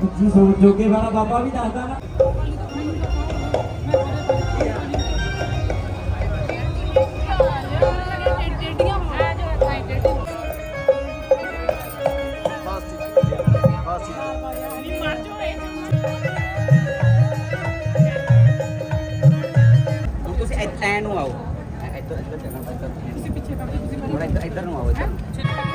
ਸੋ ਜੋਗੇ ਵਾਲਾ ਬਾਬਾ ਵੀ ਦੱਸਦਾ ਨਾ। ਤੁਸੀਂ ਇੱਥੇ ਐ ਨੂੰ ਆਓ। ਐ- ਇੱਧਰ ਇੱਧਰ ਇੱਧਰ। ਤੁਸੀਂ ਪਿੱਛੇ ਕਰਦੇ ਤੁਸੀਂ ਇੱਧਰ ਨੂੰ ਆਓ ਇੱਧਰ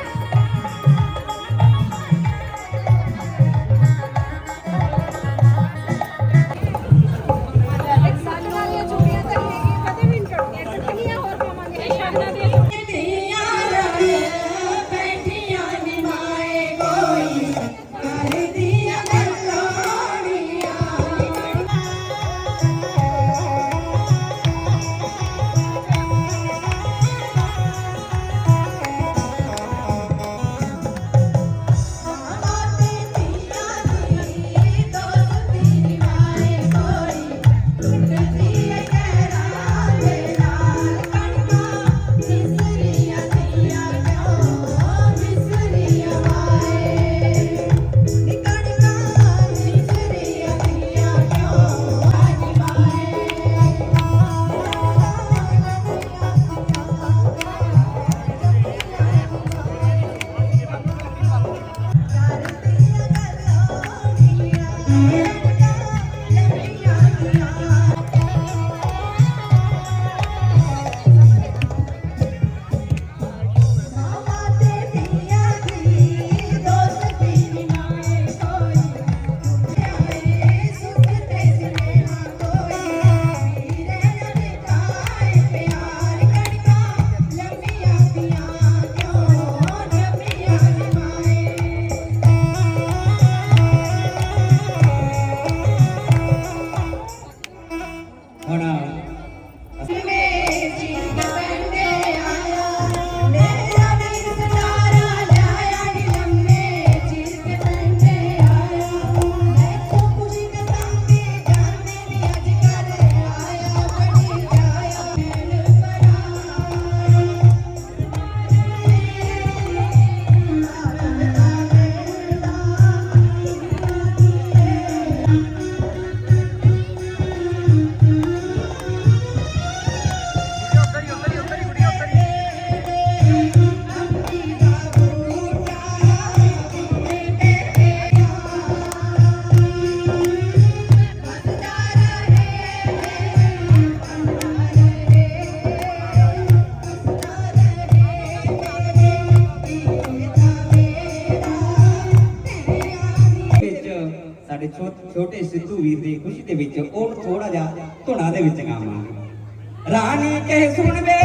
ਛੋਟੇ ਸਿੱਧੂ ਵੀਰ ਦੀ ਖੁਸ਼ੀ ਦੇ ਵਿੱਚ, ਉਹ ਥੋੜਾ ਜਿਹਾ ਧੁਨਾ ਦੇ ਵਿੱਚ ਗਾਵਾਂਗੇ। ਰਾਣੀ ਕਹਿ, ਸੁਣ ਵੇ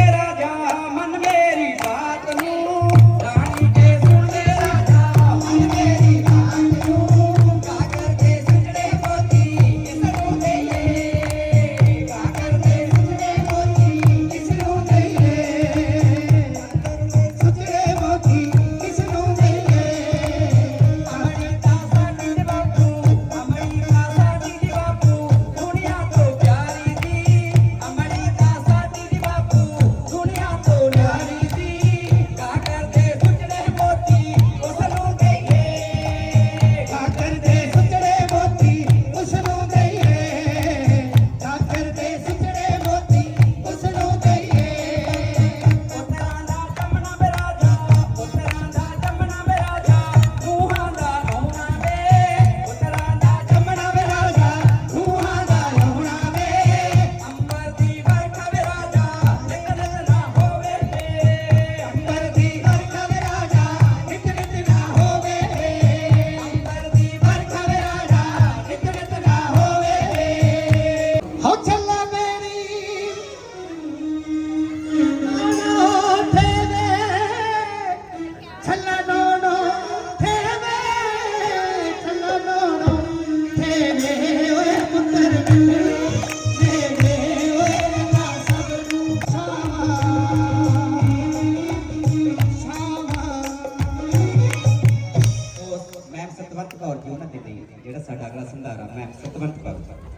ਸਾਗਲਾ ਸੰਧਾਰਾ ਮੈਂ ਸਤਵੰਤ ਭਗਤ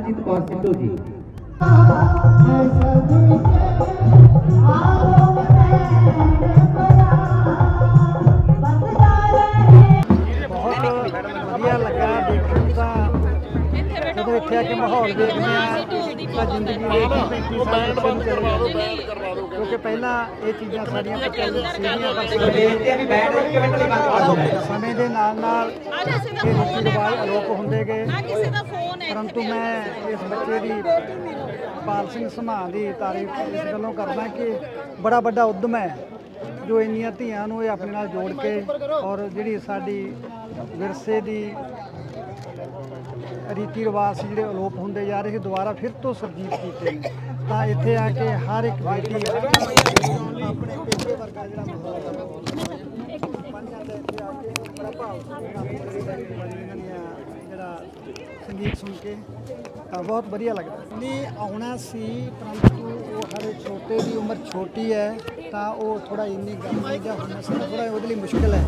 ਹਾਂ। ਅਹ ਕਮਲਜੀਤ ਕੌਰ ਸਿੱਧੂ ਜੀ ਬਹੁਤ ਜਦੋਂ ਇੱਥੇ ਆ ਕੇ ਮਾਹੌਲ ਦੇਖਦੇ ਆ ਤਾਂ ਜ਼ਿੰਦਗੀ ਦੇ 35 ਸਾਲ ਪਿੱਛੇ ਨੂੰ ਚਲੇ ਜਾਂਦੇ ਕਿਉਂਕਿ ਪਹਿਲਾਂ ਇਹ ਚੀਜ਼ਾਂ ਸਾਡੀਆਂ ਪਸੰਦ ਸੀਗੀਆਂ ਪਰ ਸਮੇਂ ਬੇਨਤੀ ਹੈ ਵੀ ਬੈਠ ਕੇ ਇੱਕ ਮਿੰਟ ਲਈ ਬੰਦ ਕਰ ਦਿਓ ਸਮੇਂ ਦੇ ਨਾਲ ਨਾਲ ਇਹ ਰੀਤੀ ਰਿਵਾਜ ਅਲੋਪ ਹੁੰਦੇ ਗਏ। ਆ ਕਿਸੇ ਦਾ ਫੋਨ ਹੈ ਪਰੰਤੂ ਮੈਂ ਇਸ ਬੱਚੇ ਦੀ ਪਾਲ ਸਿੰਘ ਸਮਾਂ ਦੀ ਤਾਰੀਫ ਇਸ ਗੱਲੋਂ ਕਰਦਾ ਕਿ ਬੜਾ ਵੱਡਾ ਉਦਮ ਹੈ ਜੋ ਇੰਨੀਆਂ ਧੀਆਂ ਨੂੰ ਇਹ ਆਪਣੇ ਨਾਲ ਜੋੜ ਕੇ ਔਰ ਜਿਹੜੀ ਸਾਡੀ ਵਿਰਸੇ ਦੀ ਰੀਤੀ ਰਿਵਾਜ ਸੀ ਜਿਹੜੇ ਅਲੋਪ ਹੁੰਦੇ ਜਾ ਰਹੇ ਸੀ, ਦੁਬਾਰਾ ਫਿਰ ਤੋਂ ਸਰਜੀਤ ਕੀਤੇ ਨੇ। ਤਾਂ ਇੱਥੇ ਆ ਕੇ ਹਰ ਇੱਕ ਬੇਟੀ ਆਪਣੇ ਪੇਕੇ ਵਰਗਾ ਜਿਹੜਾ ਜਿਹੜਾ ਸੰਗੀਤ ਸੁਣ ਕੇ, ਤਾਂ ਬਹੁਤ ਵਧੀਆ ਲੱਗਦਾ। ਨਹੀਂ, ਆਉਣਾ ਸੀ, ਪਰੰਤੂ ਛੋਟੇ ਦੀ ਉਮਰ ਛੋਟੀ ਹੈ ਤਾਂ ਉਹ ਥੋੜਾ ਇੰਨੀ ਗਰਮੀ ਜਾਂ ਹੁਣ ਥੋੜਾ ਉਹਦੇ ਲਈ ਮੁਸ਼ਕਲ ਹੈ।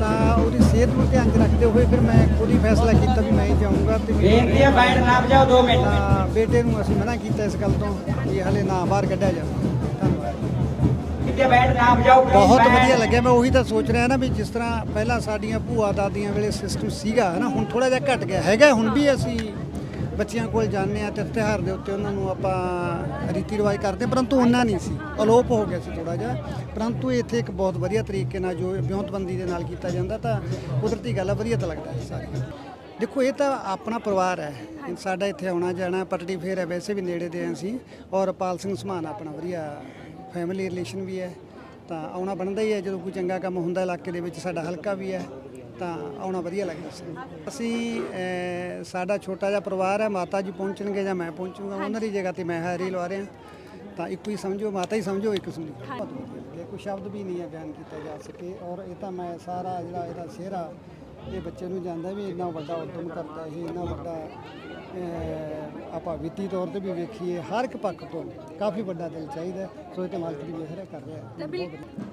ਤਾਂ ਉਹਦੀ ਸਿਹਤ ਨੂੰ ਧਿਆਨ 'ਚ ਰੱਖਦੇ ਹੋਏ ਫਿਰ ਮੈਂ ਖੁਦ ਹੀ ਫੈਸਲਾ ਕੀਤਾ ਵੀ ਮੈਂ ਹੀ ਜਾਊਂਗਾ ਤੇ ਬੇਨਤੀ ਹੈ ਬੈਠ ਨਾ ਵਜਾਓ 2 ਮਿੰਟ। ਤਾਂ ਬੇਟੇ ਨੂੰ ਅਸੀਂ ਮਨਾ ਕੀਤਾ ਇਸ ਗੱਲ ਤੋਂ ਵੀ ਹਲੇ ਨਾ ਬਾਹਰ ਕੱਢਿਆ ਜਾਵੇ। ਧੰਨਵਾਦ। ਕਿਤੇ ਬੈਠ ਨਾ ਬਹੁਤ। ਵਧੀਆ ਲੱਗਿਆ ਮੈਂ ਉਹੀ ਤਾਂ ਸੋਚ ਰਿਹਾ ਨਾ ਵੀ ਜਿਸ ਤਰ੍ਹਾਂ ਪਹਿਲਾਂ ਸਾਡੀਆਂ ਭੂਆ ਦਾਦੀਆਂ ਵੇਲੇ ਸਿਸਟਮ ਸੀਗਾ ਨਾ ਹੁਣ ਥੋੜਾ ਜਿਹਾ ਘਟ ਗਿਆ ਹੈਗਾ ਹੁਣ ਵੀ ਅਸੀਂ ਬੱਚਿਆਂ ਕੋਲ ਜਾਂਦੇ ਆ ਤੇ ਤਿਉਹਾਰ ਦੇ ਉੱਤੇ ਉਹਨਾਂ ਨੂੰ ਆਪਾਂ ਰੀਤੀ ਰਿਵਾਜ ਕਰਦੇ ਹਾਂ, ਪਰੰਤੂ ਉਹਨਾਂ ਨਹੀਂ ਸੀ। ਅਲੋਪ ਹੋ ਗਿਆ ਸੀ ਥੋੜਾ ਜਿਹਾ। ਪਰੰਤੂ ਇੱਥੇ ਇੱਕ ਬਹੁਤ ਵਧੀਆ ਤਰੀਕੇ ਨਾਲ ਜੋ ਵਿਉਂਤਬੰਦੀ ਦੇ ਨਾਲ ਕੀਤਾ ਜਾਂਦਾ ਤਾਂ ਕੁਦਰਤੀ ਗੱਲ ਆ ਵਧੀਆ ਤਾਂ ਲੱਗਦਾ ਹੈ ਸਾਰੀ ਦੇਖੋ ਇਹ ਤਾਂ ਆਪਣਾ ਪਰਿਵਾਰ ਹੈ। ਸਾਡਾ ਇੱਥੇ ਆਉਣਾ ਜਾਣਾ ਪਟੜੀ ਫੇਰ ਹੈ ਵੈਸੇ ਵੀ ਨੇੜੇ ਦੇ ਹਾਂ ਅਸੀਂ। ਔਰ ਪਾਲ ਸਿੰਘ ਸਮਾਨ ਆਪਣਾ ਵਧੀਆ ਫੈਮਿਲੀ ਰਿਲੇਸ਼ਨ ਵੀ ਹੈ। ਤਾਂ ਆਉਣਾ ਬਣਦਾ ਹੀ ਹੈ ਜਦੋਂ ਕੋਈ ਚੰਗਾ ਕੰਮ ਹੁੰਦਾ ਇਲਾਕੇ ਦੇ ਵਿੱਚ ਸਾਡਾ ਹਲਕਾ ਵੀ ਹੈ। ਤਾਂ ਆਉਣਾ ਵਧੀਆ ਲੱਗਦਾ ਸੀ। ਅਸੀਂ ਸਾਡਾ ਛੋਟਾ ਜਿਹਾ ਪਰਿਵਾਰ ਹੈ ਮਾਤਾ ਜੀ ਪਹੁੰਚਣਗੇ ਜਾਂ ਮੈਂ ਪਹੁੰਚੂਗਾ ਉਹਨਾਂ ਦੀ ਜਗ੍ਹਾ ਤੇ ਮੈਂ ਹਾਜ਼ਰੀ ਲਵਾ ਰਿਹਾ। ਤਾਂ ਇੱਕੋ ਹੀ ਸਮਝੋ ਮਾਤਾ ਹੀ ਸਮਝੋ ਇੱਕ ਸੁਣੀ। ਬਹੁਤ ਵਧੀਆ ਲੱਗਿਆ। ਕੋਈ ਸ਼ਬਦ ਵੀ ਨਹੀਂ ਹੈ ਬਿਆਨ ਕੀਤਾ ਜਾ ਸਕੇ। ਔਰ ਇਹ ਤਾਂ ਮੈਂ ਸਾਰਾ ਜਿਹੜਾ ਇਹਦਾ ਸਿਹਰਾ ਇਹ ਬੱਚੇ ਨੂੰ ਜਾਂਦਾ ਵੀ ਇੰਨਾ ਵੱਡਾ ਉਦਮ ਕਰਦਾ ਇਹ ਇੰਨਾ ਵੱਡਾ ਆਪਾਂ ਵਿੱਤੀ ਤੌਰ ਤੇ ਵੀ ਵੇਖੀਏ ਹਰ ਇੱਕ ਪੱਖ ਤੋਂ ਕਾਫੀ ਵੱਡਾ ਦਿਲ ਚਾਹੀਦਾ। ਸੋ ਇਹ ਤੇ ਮਾਲਕ ਦੀ ਮਿਹਰ ਕਰ ਰਿਹਾ।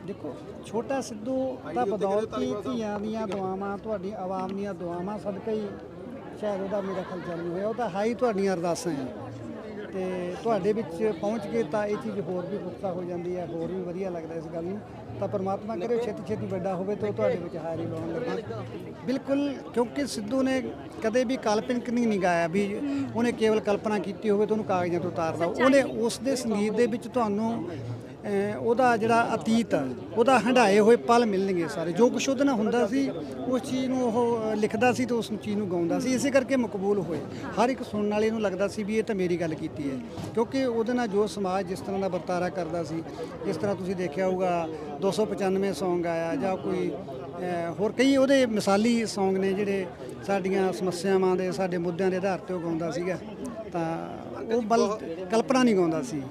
ਦੇਖੋ ਛੋਟਾ ਸਿੱਧੂ ਤਾਂ ਬਦੌਲਤੀ ਧੀਆਂ ਦੀਆਂ ਦੁਆਵਾਂ ਤੁਹਾਡੀ ਆਵਾਮ ਦੀਆਂ ਦੁਆਵਾਂ ਸਦਕਾ ਹੀ ਸ਼ਾਇਦ ਉਹਦਾ ਮੇਰਾ ਖਿਆਲ ਚਾਲੂ ਹੋਇਆ ਉਹ ਤਾਂ ਹਾਈ ਤੁਹਾਡੀਆਂ ਅਰਦਾਸਾਂ ਹੈ ਤੇ ਤੁਹਾਡੇ ਵਿੱਚ ਪਹੁੰਚ ਕੇ ਤਾਂ ਇਹ ਚੀਜ਼ ਹੋਰ ਵੀ ਪੁਖਤਾ ਹੋ ਜਾਂਦੀ ਹੈ ਹੋਰ ਵੀ ਵਧੀਆ ਲੱਗਦਾ ਇਸ ਗੱਲ ਨੂੰ। ਤਾਂ ਪਰਮਾਤਮਾ ਕਰੇ ਛੇਤੀ ਛੇਤੀ ਵੱਡਾ ਹੋਵੇ ਤਾਂ ਉਹ ਤੁਹਾਡੇ ਵਿੱਚ ਹਾਜ਼ਰੀ ਲਾਉਣ ਲੱਗਾ। ਬਿਲਕੁਲ ਕਿਉਂਕਿ ਸਿੱਧੂ ਨੇ ਕਦੇ ਵੀ ਕਾਲਪਨਿਕ ਨਹੀਂ ਗਾਇਆ ਵੀ ਉਹਨੇ ਕੇਵਲ ਕਲਪਨਾ ਕੀਤੀ ਹੋਵੇ ਤਾਂ ਉਹਨੂੰ ਕਾਗਜ਼ਾਂ ਤੋਂ ਉਤਾਰਦਾ ਉਹਨੇ ਉਸ ਦੇ ਸੰਗੀਤ ਦੇ ਵਿੱਚ ਤੁਹਾਨੂੰ ਉਹਦਾ ਜਿਹੜਾ ਅਤੀਤ ਉਹਦਾ ਹੰਡਾਏ ਹੋਏ ਪਲ ਮਿਲਣਗੇ ਸਾਰੇ। ਜੋ ਕੁਛ ਉਹਦੇ ਨਾਲ ਹੁੰਦਾ ਸੀ, ਉਸ ਚੀਜ਼ ਨੂੰ ਉਹ ਲਿਖਦਾ ਸੀ ਤੇ ਉਸ ਚੀਜ਼ ਨੂੰ ਗਾਉਂਦਾ ਸੀ। ਇਸੇ ਕਰਕੇ ਮਕਬੂਲ ਹੋਏ। ਹਰ ਇੱਕ ਸੁਣਨ ਵਾਲੇ ਨੂੰ ਲੱਗਦਾ ਸੀ ਵੀ ਇਹ ਤਾਂ ਮੇਰੀ ਗੱਲ ਕੀਤੀ ਹੈ। ਕਿਉਂਕਿ ਉਹਦੇ ਨਾਲ ਜੋ ਸਮਾਜ ਜਿਸ ਤਰ੍ਹਾਂ ਦਾ ਵਰਤਾਰਾ ਕਰਦਾ ਸੀ, ਜਿਸ ਤਰ੍ਹਾਂ ਤੁਸੀਂ ਦੇਖਿਆ ਹੋਊਗਾ 295 Song ਆਇਆ ਜਾਂ ਕੋਈ ਹੋਰ ਕਈ ਉਹਦੇ ਮਿਸਾਲੀ Song ਨੇ ਜਿਹੜੇ ਸਾਡੀਆਂ ਸਮੱਸਿਆਵਾਂ ਦੇ, ਸਾਡੇ ਮੁੱਦਿਆਂ ਦੇ ਆਧਾਰ ਤੇ ਉਹ ਗਾਉਂਦਾ ਸੀਗਾ। ਤਾਂ ਉਹ ਬਲ ਕਲਪਨਾ ਨਹੀਂ ਗਾਉਂਦਾ ਸੀ।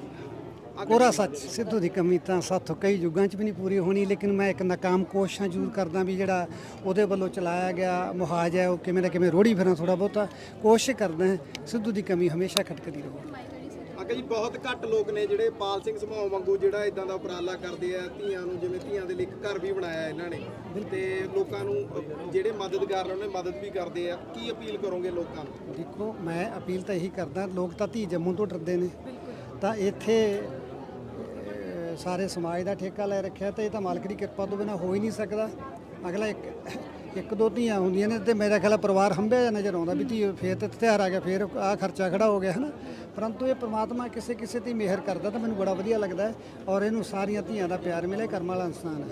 ਕੋਰਾ ਸੱਚ ਸਿੱਧੂ ਦੀ ਕਮੀ ਤਾਂ ਸਾਥੋਂ ਕਈ ਯੁੱਗਾਂ 'ਚ ਵੀ ਨਹੀਂ ਪੂਰੀ ਹੋਣੀ ਲੇਕਿਨ ਮੈਂ ਇੱਕ ਨਾਕਾਮ ਕੋਸ਼ਿਸ਼ਾਂ ਜ਼ਰੂਰ ਕਰਦਾ ਵੀ ਜਿਹੜਾ ਉਹਦੇ ਵੱਲੋਂ ਚਲਾਇਆ ਗਿਆ ਮੁਹਾਜ ਹੈ ਉਹ ਕਿਵੇਂ ਨਾ ਕਿਵੇਂ ਰੋੜੀ ਫਿਰਾਂ ਥੋੜਾ ਬਹੁਤਾ ਕੋਸ਼ਿਸ਼ ਕਰਦਾ ਸਿੱਧੂ ਦੀ ਕਮੀ ਹਮੇਸ਼ਾ ਖਟਕਦੀ ਰਹੇ। ਅੱਗੇ ਜੀ ਬਹੁਤ ਘੱਟ ਲੋਕ ਨੇ ਜਿਹੜੇ ਪਾਲ ਸਿੰਘ ਸਮੂਹ ਵਾਂਗੂ ਜਿਹੜਾ ਇਦਾਂ ਦਾ ਉਪਰਾਲਾ ਕਰਦੇ ਆ ਧੀਆਂ ਨੂੰ ਜਿਵੇਂ ਧੀਆਂ ਦੇ ਲਈ ਇੱਕ ਘਰ ਵੀ ਬਣਾਇਆ ਇਹਨਾਂ ਨੇ। ਤੇ ਲੋਕਾਂ ਨੂੰ ਜਿਹੜੇ ਮਦਦਗਾਰ ਨੇ ਉਹਨੇ ਮਦਦ ਵੀ ਕਰਦੇ ਆ। ਕੀ ਅਪੀਲ ਕਰੋਗੇ ਲੋਕਾਂ ਨੂੰ? ਦੇਖੋ ਮੈਂ ਅਪੀਲ ਤਾਂ ਇਹੀ ਕਰਦਾ ਲੋਕ ਤਾਂ ਧੀ ਜੰਮੂ ਤੋਂ ਡਰਦੇ ਨੇ। ਤਾਂ ਇੱਥੇ ਸਾਰੇ ਸਮਾਜ ਦਾ ਠੇਕਾ ਲੈ ਰੱਖਿਆ ਤੇ ਇਹ ਤਾਂ ਮਾਲਕ ਦੀ ਕਿਰਪਾ ਤੋਂ ਬਿਨਾ ਹੋ ਹੀ ਨਹੀਂ ਸਕਦਾ। ਅਗਲਾ ਇੱਕ ਇੱਕ ਦੋ ਧੀਆਂ ਹੁੰਦੀਆਂ ਨੇ ਤੇ ਮੇਰਾ ਖਿਆਲ ਪਰਿਵਾਰ ਹੰਭਿਆ ਜਿਹਾ ਨਜ਼ਰ ਆਉਂਦਾ ਵੀ ਧੀ ਫੇਰ ਤੇ ਤਿਉਹਾਰ ਆ ਗਿਆ, ਫੇਰ ਆ ਖਰਚਾ ਖੜਾ ਹੋ ਗਿਆ, ਹਨਾ। ਪਰੰਤੂ ਇਹ ਪ੍ਰਮਾਤਮਾ ਕਿਸੇ ਕਿਸੇ ਤੇ ਮਿਹਰ ਕਰਦਾ ਤਾਂ ਮੈਨੂੰ ਬੜਾ ਵਧੀਆ ਲੱਗਦਾ ਔਰ ਇਹਨੂੰ ਸਾਰੀਆਂ ਧੀਆਂ ਦਾ ਪਿਆਰ ਮਿਲੇ, ਕਰਮ ਵਾਲਾ ਇਨਸਾਨ ਹੈ।